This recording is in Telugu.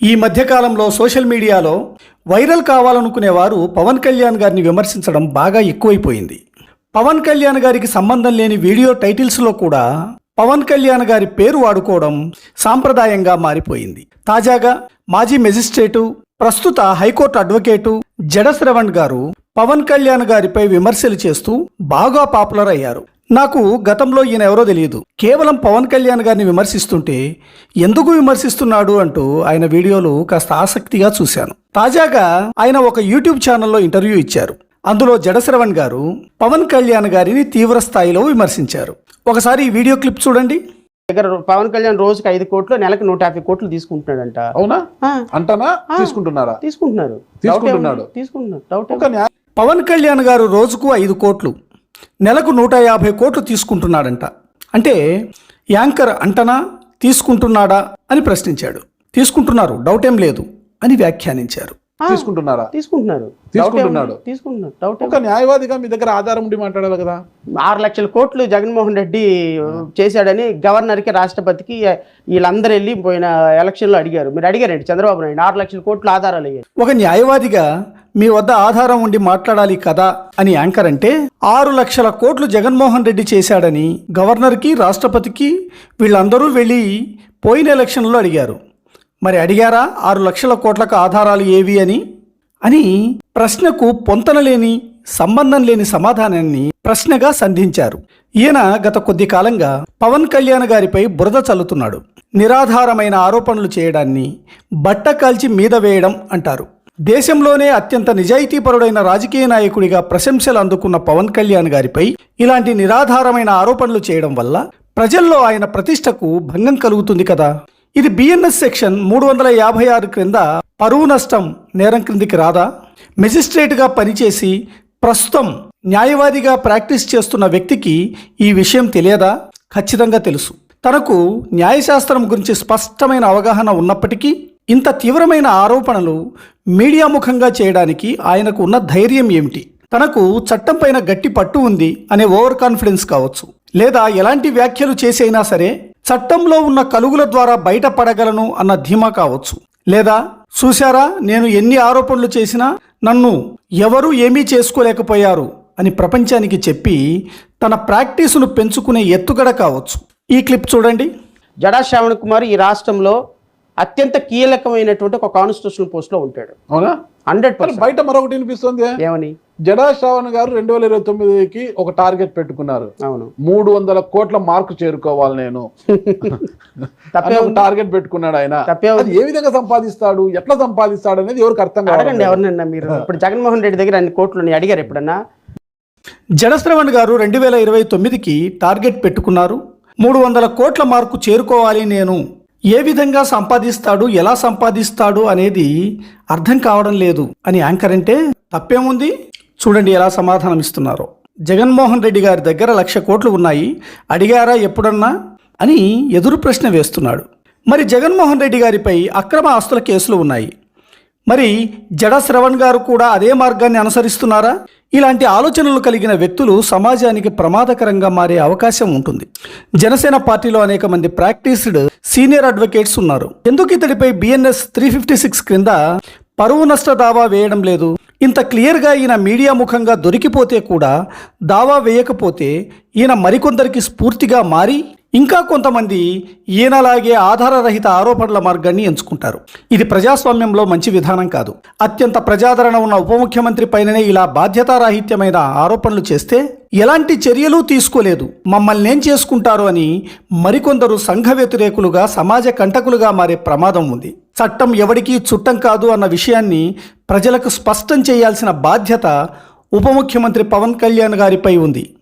ఈ మధ్యకాలంలో సోషల్ మీడియాలో వైరల్ కావాలనుకునేవారు పవన్ కళ్యాణ్ గారిని విమర్శించడం బాగా ఎక్కువైపోయింది. పవన్ కళ్యాణ్ గారికి సంబంధం లేని వీడియో టైటిల్స్లో కూడా పవన్ కళ్యాణ్ గారి పేరు వాడుకోవడం సాంప్రదాయంగా మారిపోయింది. తాజాగా మాజీ మెజిస్ట్రేటు ప్రస్తుత హైకోర్టు అడ్వకేటు జడశ్రవణ్ గారు పవన్ కళ్యాణ్ గారిపై విమర్శలు చేస్తూ బాగా పాపులర్ అయ్యారు. నాకు గతంలో ఈయన ఎవరో తెలియదు. కేవలం పవన్ కళ్యాణ్ గారిని విమర్శిస్తుంటే ఎందుకు విమర్శిస్తున్నాడు అంటూ ఆయన వీడియోలు కాస్త ఆసక్తిగా చూశాను. తాజాగా ఆయన ఒక యూట్యూబ్ ఛానల్లో ఇంటర్వ్యూ ఇచ్చారు. అందులో జడశ్రవణ్ గారు పవన్ కళ్యాణ్ గారిని తీవ్ర స్థాయిలో విమర్శించారు. ఒకసారి ఈ వీడియో క్లిప్ చూడండి. దగ్గర పవన్ కళ్యాణ్ రోజుకి ఐదు కోట్లు నెలకు నూట యాభై కోట్లు తీసుకుంటున్నాడంట. అవునా? అంటానా? తీసుకుంటున్నారా? తీసుకుంటున్నారు. తీసుకుంటున్నాడు. తీసుకుంటున్నారు. డౌట్ పవన్ కళ్యాణ్ గారు రోజుకు ఐదు కోట్లు నెలకు నూట యాభై కోట్లు తీసుకుంటున్నాడంట. అంటే యాంకర్ అంటనా తీసుకుంటున్నాడా అని ప్రశ్నించాడు. తీసుకుంటున్నారు డౌట్ ఏం లేదు అని వ్యాఖ్యానించారు. తీసుకుంటున్నారా? తీసుకుంటున్నారు. తీసుకుంటున్నాడు. ఒక న్యాయవాదిగా మీ దగ్గర ఆధారం ఉండి మాట్లాడాలి కదా. ఆరు లక్షల కోట్లు జగన్మోహన్ రెడ్డి చేశాడని గవర్నర్కి రాష్ట్రపతికి వీళ్ళందరూ వెళ్ళి పోయిన ఎలక్షన్లో అడిగారు. మీరు అడిగారండి చంద్రబాబు నాయుడు ఆరు లక్షల కోట్లు ఆధారాలు అయ్యాయి. ఒక న్యాయవాదిగా మీ వద్ద ఆధారం ఉండి మాట్లాడాలి కదా అని యాంకర్ అంటే ఆరు లక్షల కోట్లు జగన్మోహన్ రెడ్డి చేశాడని గవర్నర్కి రాష్ట్రపతికి వీళ్ళందరూ వెళ్ళి పోయిన ఎలక్షన్లో అడిగారు. మరి అడిగారా? ఆరు లక్షల కోట్లకు ఆధారాలు ఏవి అని? అని ప్రశ్నకు పొంతన లేని సంబంధం లేని సమాధానాన్ని ప్రశ్నగా సంధించారు. ఈయన గత కొద్ది కాలంగా పవన్ కళ్యాణ్ గారిపై బురద చల్లుతున్నాడు. నిరాధారమైన ఆరోపణలు చేయడాన్ని బట్ట కాల్చి మీద వేయడం అంటారు. దేశంలోనే అత్యంత నిజాయితీపరుడైన రాజకీయ నాయకుడిగా ప్రశంసలు అందుకున్న పవన్ కళ్యాణ్ గారిపై ఇలాంటి నిరాధారమైన ఆరోపణలు చేయడం వల్ల ప్రజల్లో ఆయన ప్రతిష్టకు భంగం కలుగుతుంది కదా. ఇది బిఎన్ఎస్ సెక్షన్ మూడు వందల యాభై ఆరు క్రింద పరువు నష్టం నేరం క్రిందికి రాదా? మెజిస్ట్రేట్గా పనిచేసి ప్రస్తుతం న్యాయవాదిగా ప్రాక్టీస్ చేస్తున్న వ్యక్తికి ఈ విషయం తెలియదా? ఖచ్చితంగా తెలుసు. తనకు న్యాయశాస్త్రం గురించి స్పష్టమైన అవగాహన ఉన్నప్పటికీ ఇంత తీవ్రమైన ఆరోపణలు మీడియా ముఖంగా చేయడానికి ఆయనకు ఉన్న ధైర్యం ఏమిటి? తనకు చట్టం పైన గట్టి పట్టు ఉంది అనే ఓవర్ కాన్ఫిడెన్స్ కావచ్చు. లేదా ఎలాంటి వ్యాఖ్యలు చేసైనా సరే చట్టంలో ఉన్న కలుగుల ద్వారా బయటపడగలను అన్న ధీమా కావచ్చు. లేదా చూశారా నేను ఎన్ని ఆరోపణలు చేసినా నన్ను ఎవరూ ఏమీ చేసుకోలేకపోయారు అని ప్రపంచానికి చెప్పి తన ప్రాక్టీసును పెంచుకునే ఎత్తుగడ కావచ్చు. ఈ క్లిప్ చూడండి. జడా శ్రావణ్ కుమార్ ఈ రాష్ట్రంలో అత్యంత కీలకమైనటువంటి ఒక కాన్స్టిట్యూషన్ పోస్ట్లో ఉంటాడు. అవునా? Hundred percent. బయట మరొకటి వినిపిస్తుంది. ఏమని? జడా శ్రావణ్ గారు రెండు వేల ఇరవై తొమ్మిదికి ఒక టార్గెట్ పెట్టుకున్నారు. అవును. మూడు వందల కోట్ల మార్కు చేరుకోవాలి నేను. టార్గెట్ పెట్టుకున్నాడు ఆయన. ఏ విధంగా సంపాదిస్తాడు? ఎట్లా సంపాదిస్తాడు అనేది ఎవరికి అర్థం కావాలి అడగండి ఎవరినన్నా మీరు. ఇప్పుడు జగన్మోహన్ రెడ్డి దగ్గర అన్ని కోట్లు. అడిగారు ఎప్పుడన్నా? జడశ్రవణ్ గారు రెండు వేల ఇరవై తొమ్మిదికి టార్గెట్ పెట్టుకున్నారు. మూడు వందల కోట్ల మార్కు చేరుకోవాలి నేను. ఏ విధంగా సంపాదిస్తాడు ఎలా సంపాదిస్తాడు అనేది అర్థం కావడం లేదు. అని యాంకర్ అంటే తప్పేముంది? చూడండి ఎలా సమాధానం ఇస్తున్నారు జగన్మోహన్ రెడ్డి గారి దగ్గర లక్ష కోట్లు ఉన్నాయి అడిగారా ఎప్పుడన్నా? అని ఎదురు ప్రశ్న వేస్తున్నాడు. మరి జగన్మోహన్ రెడ్డి గారిపై అక్రమ ఆస్తుల కేసులు ఉన్నాయి. మరి జడ శ్రవణ్ గారు కూడా అదే మార్గాన్ని అనుసరిస్తున్నారా? ఇలాంటి ఆలోచనలు కలిగిన వ్యక్తులు సమాజానికి ప్రమాదకరంగా మారే అవకాశం ఉంటుంది. జనసేన పార్టీలో అనేక మంది ప్రాక్టీస్డ్ సీనియర్ అడ్వకేట్స్ ఉన్నారు. ఎందుకు ఇతడిపై బిఎన్ఎస్ త్రీ ఫిఫ్టీ సిక్స్ క్రింద పరువు నష్ట దావా వేయడం లేదు? ఇంత క్లియర్గా ఈయన మీడియా ముఖంగా దొరికిపోతే కూడా దావా వేయకపోతే ఈయన మరికొందరికి స్ఫూర్తిగా మారి ఇంకా కొంతమంది ఈయనలాగే ఆధారరహిత ఆరోపణల మార్గాన్ని ఎంచుకుంటారు. ఇది ప్రజాస్వామ్యంలో మంచి విధానం కాదు. అత్యంత ప్రజాదరణ ఉన్న ఉప ముఖ్యమంత్రి పైననే ఇలా బాధ్యతారాహిత్యమైన ఆరోపణలు చేస్తే ఎలాంటి చర్యలు తీసుకోలేదు. మమ్మల్ని ఏం చేసుకుంటారు అని మరికొందరు సంఘ వ్యతిరేకులుగా సమాజ కంటకులుగా మారే ప్రమాదం ఉంది. చట్టం ఎవడికీ చుట్టం కాదు అన్న విషయాన్ని ప్రజలకు స్పష్టం చేయాల్సిన బాధ్యత ఉప ముఖ్యమంత్రి పవన్ కళ్యాణ్ గారిపై ఉంది.